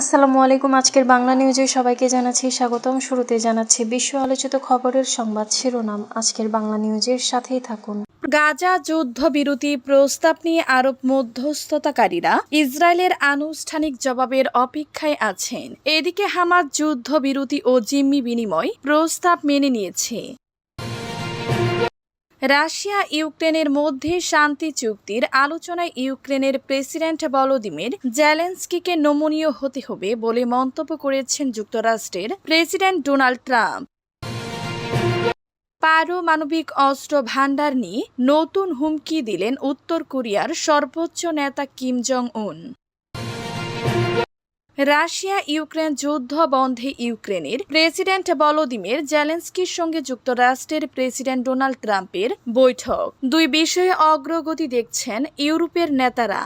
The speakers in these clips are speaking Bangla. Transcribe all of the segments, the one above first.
আসসালামু আলাইকুম, আজকের বাংলা নিউজে সবাইকে জানাচ্ছি স্বাগতম। শুরুতে জানাচ্ছি বিশ্ব আলোচিত খবরের সংবাদ শিরোনাম। আজকের বাংলা নিউজের সাথেই থাকুন। গাজা যুদ্ধবিরতি প্রস্তাব নিয়ে আরব মধ্যস্থতাকারীরা ইসরায়েলের আনুষ্ঠানিক জবাবের অপেক্ষায় আছেন। এদিকে হামাদ যুদ্ধবিরতি ও জিম্মি বিনিময় প্রস্তাব মেনে নিয়েছে। রাশিয়া ইউক্রেনের মধ্যে শান্তি চুক্তির আলোচনায় ইউক্রেনের প্রেসিডেন্ট ভলোদিমির জেলেন্সকিকে নমনীয় হতে হবে বলে মন্তব্য করেছেন যুক্তরাষ্ট্রের প্রেসিডেন্ট ডোনাল্ড ট্রাম্প। পারমাণবিক অস্ত্র ভাণ্ডার নিয়ে নতুন হুমকি দিলেন উত্তর কোরিয়ার সর্বোচ্চ নেতা কিম জং উন রাশিয়া ইউক্রেন যুদ্ধ বন্ধে ইউক্রেনের প্রেসিডেন্ট ভলোদিমির জেলেন্সকির সঙ্গে যুক্তরাষ্ট্রের প্রেসিডেন্ট ডোনাল্ড ট্রাম্পের বৈঠক। দুই বিষয়ে অগ্রগতি দেখছেন ইউরোপের নেতারা।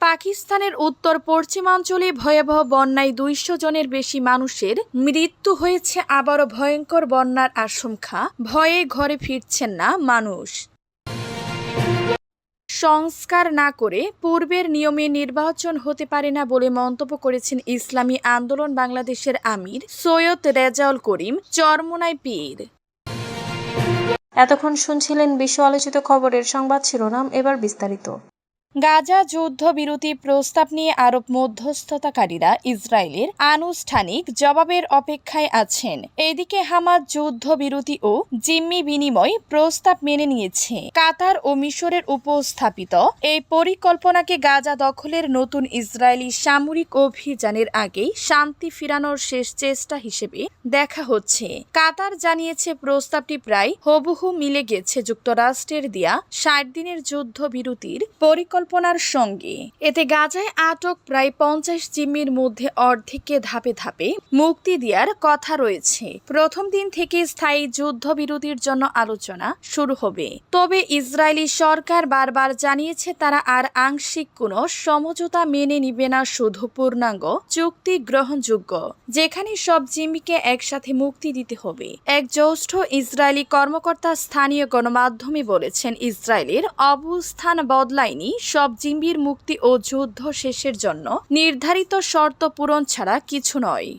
পাকিস্তানের উত্তর পশ্চিমাঞ্চলে ভয়াবহ বন্যায় দুইশো জনের বেশি মানুষের মৃত্যু হয়েছে। আবারও ভয়ঙ্কর বন্যার আশঙ্কা। ভয়ে ঘরে ফিরছেন না মানুষ। সংস্কার না করে পূর্বের নিয়মে নির্বাচন হতে পারে না বলে মন্তব্য করেছেন ইসলামী আন্দোলন বাংলাদেশের আমির সৈয়দ রেজাউল করিম চরমোনাই পীর। এতক্ষণ শুনছিলেন বিশ্ব আলোচিত খবরের সংবাদ শিরোনাম, এবার বিস্তারিত। গাজা যুদ্ধবিরতি প্রস্তাব নিয়ে আরব মধ্যস্থতাকারীরা ইসরায়েলের আনুষ্ঠানিক জবাবের অপেক্ষায় আছেন। এদিকে হামাদ যুদ্ধবিরতি ও জিম্মি বিনিময় প্রস্তাব মেনে নিয়েছে। কাতার ও মিশরের উপস্থাপিত এই পরিকল্পনাকে গাজা দখলের নতুন ইসরায়েলি সামরিক অভিযানের আগেই শান্তি ফিরানোর শেষ চেষ্টা হিসেবে দেখা হচ্ছে। কাতার জানিয়েছে, প্রস্তাবটি প্রায় হবহু মিলে গেছে। যুক্তরাষ্ট্রের দেয়া ষাট দিনের যুদ্ধবিরতির পরিকল্পনার সঙ্গে। এতে গাজায় আটক প্রায় পঞ্চাশ জিম্মির মধ্যে অর্ধেককে ধাপে ধাপে মুক্তি দেওয়ার কথা রয়েছে। প্রথম দিন থেকে স্থায়ী যুদ্ধবিরতির জন্য আলোচনা শুরু হবে। তবে ইসরায়েলি সরকার বারবার জানিয়েছে তারা আর আংশিক কোনো সমঝোতা মেনে নিবে না, শুধু পূর্ণাঙ্গ চুক্তি গ্রহণযোগ্য, যেখানে সব জিম্মিকে একসাথে মুক্তি দিতে হবে। এক জ্যেষ্ঠ ইসরায়েলি কর্মকর্তা স্থানীয় গণমাধ্যমে বলেছেন, ইসরায়েলের অবস্থান বদলায়নি সব জিম্বির মুক্তি ও যুদ্ধ শেষের জন্য নির্ধারিত শর্ত পূরণ ছাড়া কিছু নয়।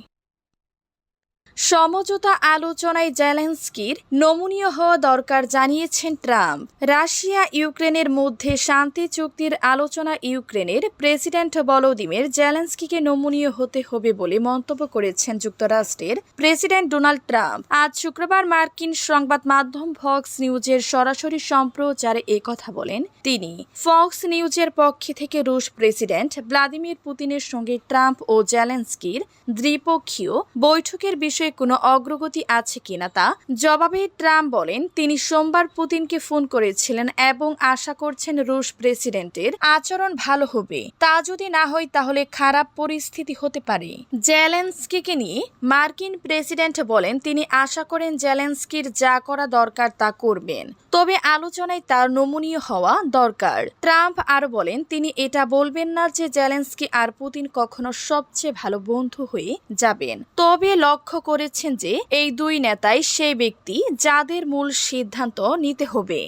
সমঝোতা আলোচনায় জেলেন্সকির নমনীয় হওয়া দরকার জানিয়েছেন ট্রাম্প। রাশিয়া ইউক্রেনের মধ্যে শান্তি চুক্তির আলোচনা ইউক্রেনের প্রেসিডেন্ট ভলোদিমির জেলেন্সকিকে নমনীয় হতে হবে বলে মন্তব্য করেছেন যুক্তরাষ্ট্রের প্রেসিডেন্ট ডোনাল্ড ট্রাম্প। আজ শুক্রবার মার্কিন সংবাদ মাধ্যম ফক্স নিউজের সরাসরি সম্প্রচারে কথা বলেন তিনি। ফক্স নিউজের পক্ষে থেকে রুশ প্রেসিডেন্ট ভ্লাদিমির পুতিনের সঙ্গে ট্রাম্প ও জেলেন্সকির দ্বিপক্ষীয় বৈঠকের বিষয়ে কোনো অগ্রগতি আছে কিনা তা জবাবে ট্রাম্প বলেন, তিনি সোমবার পুতিনকে ফোন করেছিলেন এবং আশা করছেন রুশ প্রেসিডেন্টের আচরণ ভালো হবে। তা যদি না হয় তাহলে খারাপ পরিস্থিতি হতে পারে। জেলেন্সকিকে নিয়ে মার্কিন প্রেসিডেন্ট বলেন, তিনি আশা করেন জেলেন্সকির যা করা দরকার তা করবেন। তবে আলোচনায় তার নমনীয় হওয়া দরকার। ট্রাম্প আরও বলেন, তিনি এটা বলবেন না যে জেলেন্সকি আর পুতিন কখনো সবচেয়ে ভালো বন্ধু হয়ে যাবেন। তবে লক্ষ্য করেছেন যে এই দুই নেতাই সেই ব্যক্তি যাদের মূল সিদ্ধান্ত নিতে হবে।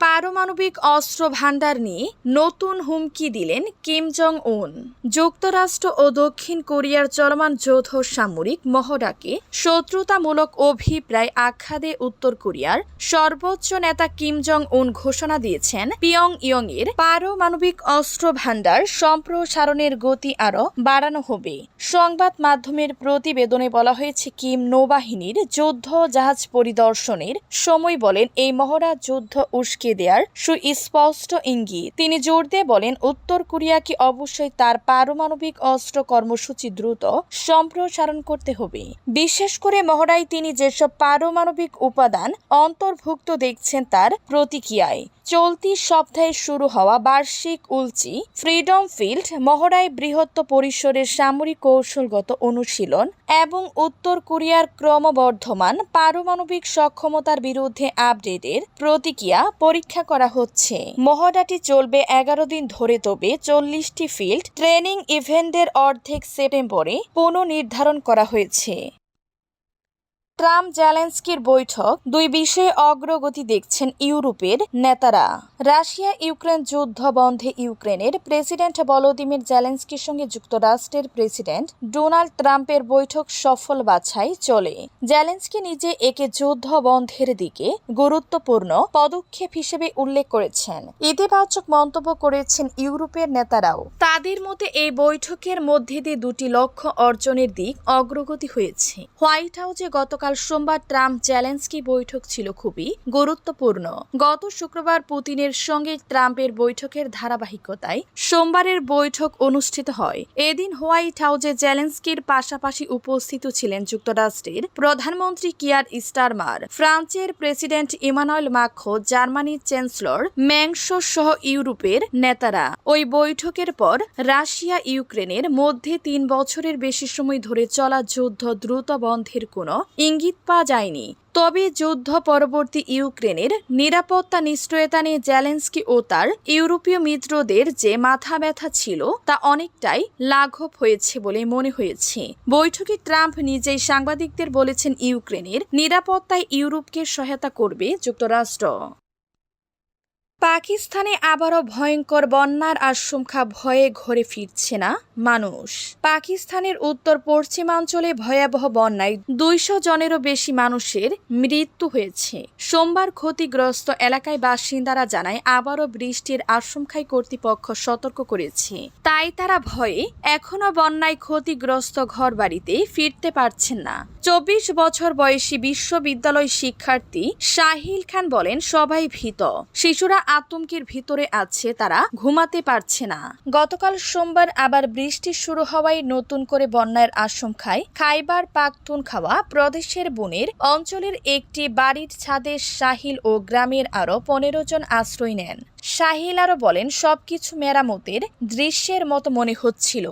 পারমাণবিক অস্ত্র ভান্ডার নিয়ে নতুন হুমকি দিলেন কিম জং উন যুক্তরাষ্ট্র ও দক্ষিণ কোরিয়ার চলমান যৌথ সামরিক মহড়াকে শত্রুতামূলক অভিপ্রায় আখ্যাদে উত্তর কোরিয়ার সর্বোচ্চ নেতা কিম জং উন ঘোষণা দিয়েছেন পিয়ং ইয়ং এর পারমাণবিক অস্ত্র ভান্ডার সম্প্রসারণের গতি আরও বাড়ানো হবে। সংবাদ মাধ্যমের প্রতিবেদনে বলা হয়েছে, কিম নৌবাহিনীর যুদ্ধ জাহাজ পরিদর্শনের সময় বলেন, এই মহড়া যুদ্ধ উস্কে দেওয়ার সুস্পষ্ট ইঙ্গিত। তিনি জোর দিয়ে বলেন, উত্তর কোরিয়াকে অবশ্যই তার পারমাণবিক অস্ত্র কর্মসূচি দ্রুত সম্প্রসারণ করতে হবে? বিশেষ করে মহড়ায় তিনি যেসব পারমাণবিক উপাদান অন্তর্ভুক্ত দেখছেন তার প্রতিক্রিয়ায়। চলতি সপ্তাহে শুরু হওয়া বার্ষিক উলচি ফ্রিডম ফিল্ড মহড়ায় বৃহত্ত পরিসরের সামরিক কৌশলগত অনুশীলন এবং উত্তর কোরিয়ার ক্রমবর্ধমান পারমাণবিক সক্ষমতার বিরুদ্ধে আপডেটের প্রতিক্রিয়া পরীক্ষা করা হচ্ছে। মহড়াটি চলবে এগারো দিন ধরে তবে চল্লিশটি ফিল্ড ট্রেনিং ইভেন্টের অর্ধেক সেপ্টেম্বরে পুনর্নির্ধারণ করা হয়েছে। ট্রাম্প জ্যালেন্সকির বৈঠক, দুই বিষয়ে অগ্রগতি দেখছেন ইউরোপের নেতারা। রাশিয়া ইউক্রেন যুদ্ধ বন্ধে ইউক্রেনের প্রেসিডেন্ট ভলোদিমির জ্যালেন্সকির সঙ্গে যুক্তরাষ্ট্রের প্রেসিডেন্ট ডোনাল্ড ট্রাম্পের বৈঠক সফল বাছাই চলে। জ্যালেন্সকি নিজে একে যুদ্ধ বন্ধের দিকে গুরুত্বপূর্ণ পদক্ষেপ হিসেবে উল্লেখ করেছেন। ইতিবাচক মন্তব্য করেছেন ইউরোপের নেতারাও। তাদের মতে, এই বৈঠকের মধ্যে দিয়ে দুটি লক্ষ্য অর্জনের দিক অগ্রগতি হয়েছে। হোয়াইট হাউসে গতকাল সোমবার ট্রাম্প জ্যালেন্সকি বৈঠক ছিল খুবই গুরুত্বপূর্ণ। গত শুক্রবার পুতিনের সঙ্গে ট্রাম্পের বৈঠকের ধারাবাহিকতায় সোমবারের বৈঠক অনুষ্ঠিত হয়। এদিন হোয়াইট হাউসে জ্যালেন্সকির পাশাপাশি উপস্থিত ছিলেন যুক্তরাষ্ট্রের প্রধানমন্ত্রী কিয়ার স্টারমার। ফ্রান্সের প্রেসিডেন্ট ইমানুয়েল মাখো, জার্মানির চ্যান্সেলর ম্যাংশো সহ ইউরোপের নেতারা। ওই বৈঠকের পর রাশিয়া ইউক্রেনের মধ্যে তিন বছরের বেশি সময় ধরে চলা যুদ্ধ দ্রুত বন্ধের কোনো ইঙ্গিত পাওয়া যায়নি। তবে যুদ্ধ পরবর্তী ইউক্রেনের নিরাপত্তা নিশ্চয়তা নিয়ে জ্যালেন্সকি ও তার ইউরোপীয় মিত্রদের যে মাথা ব্যথা ছিল, তা অনেকটাই লাঘব হয়েছে বলে মনে হয়েছে। বৈঠকে ট্রাম্প নিজেই সাংবাদিকদের বলেছেন, ইউক্রেনের নিরাপত্তায় ইউরোপকে সহায়তা করবে যুক্তরাষ্ট্র। পাকিস্তানে আবারও ভয়ঙ্কর বন্যার আশঙ্কা ভয়ে ঘরে ফিরছে না মানুষ। পাকিস্তানের উত্তর পশ্চিমাঞ্চলে ভয়াবহ বন্যায় দুইশো জনেরও বেশি মানুষের মৃত্যু হয়েছে। সোমবার ক্ষতিগ্রস্ত এলাকায় বাসিন্দারা জানায়, আবারও বৃষ্টির আশঙ্কায় কর্তৃপক্ষ সতর্ক করেছে। তাই তারা ভয়ে এখনও বন্যায় ক্ষতিগ্রস্ত ঘরবাড়িতে ফিরতে পারছেন না। চব্বিশ বছর বয়সী বিশ্ববিদ্যালয় শিক্ষার্থী শাহিল খান বলেন, সবাই ভীত। শিশুরা আতঙ্কের ভিতরে আছে তারা, ঘুমাতে পারছে না। গতকাল সোমবার আবার বৃষ্টি শুরু হওয়ায় নতুন করে বন্যার আশঙ্কায় খাইবার পাখতুন খাওয়া প্রদেশের বনের অঞ্চলের একটি বাড়ির ছাদে সাহিল ও গ্রামের আরও পনেরো জন আশ্রয় নেন। সাহিল আরও বলেন, সবকিছু মেরামতের দৃশ্যের মতো মনে হচ্ছিল।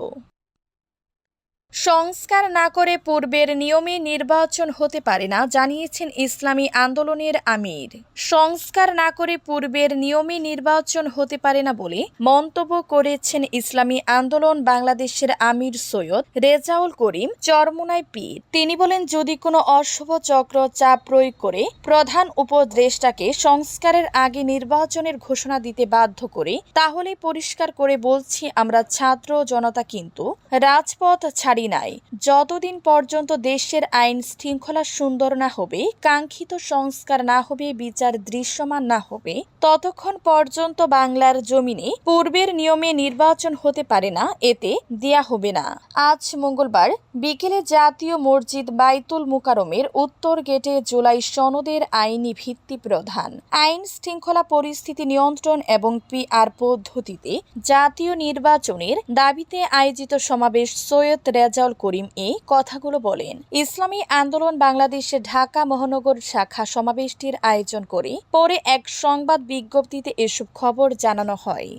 সংস্কার না করে পূর্বের নিয়মে নির্বাচন হতে পারে না, জানিয়েছেন ইসলামী আন্দোলনের আমির। সংস্কার না করে পূর্বের নিয়মে নির্বাচন হতে পারে না বলে মন্তব্য করেছেন ইসলামী আন্দোলন বাংলাদেশের আমির সৈয়দ রেজাউল করিম চরমোনাই পীর। তিনি বলেন, যদি কোনো অশুভ চক্র চাপ প্রয়োগ করে প্রধান উপদেষ্টাকে সংস্কারের আগে নির্বাচনের ঘোষণা দিতে বাধ্য করে তাহলে পরিষ্কার করে বলছি আমরা ছাত্র জনতা কিন্তু রাজপথ ছাড়ি নাই। যতদিন পর্যন্ত দেশের আইন শৃঙ্খলা সুন্দর না হবে, কাঙ্ক্ষিত সংস্কার না হবে, বিচার দৃশ্যমান না হবে, ততক্ষণ পর্যন্ত বাংলার জমিনে পূর্বের নিয়মে নির্বাচন হতে পারে না, এতে দেয়া হবে না। আজ মঙ্গলবার বিকেলে জাতীয় মসজিদ বাইতুল মুকারমের উত্তর গেটে জুলাই সনদের আইনি ভিত্তি প্রধান। আইন শৃঙ্খলা পরিস্থিতি নিয়ন্ত্রণ এবং পিআর পদ্ধতিতে জাতীয় নির্বাচনের দাবিতে আয়োজিত সমাবেশ সৈয়দ রেজাউল করিম এই কথাগুলো বলেন। ইসলামী আন্দোলন বাংলাদেশের ঢাকা মহানগর শাখা সমাবেশটির আয়োজন করে পরে এক সংবাদ বিজ্ঞপ্তিতে এসব খবর জানানো হয়।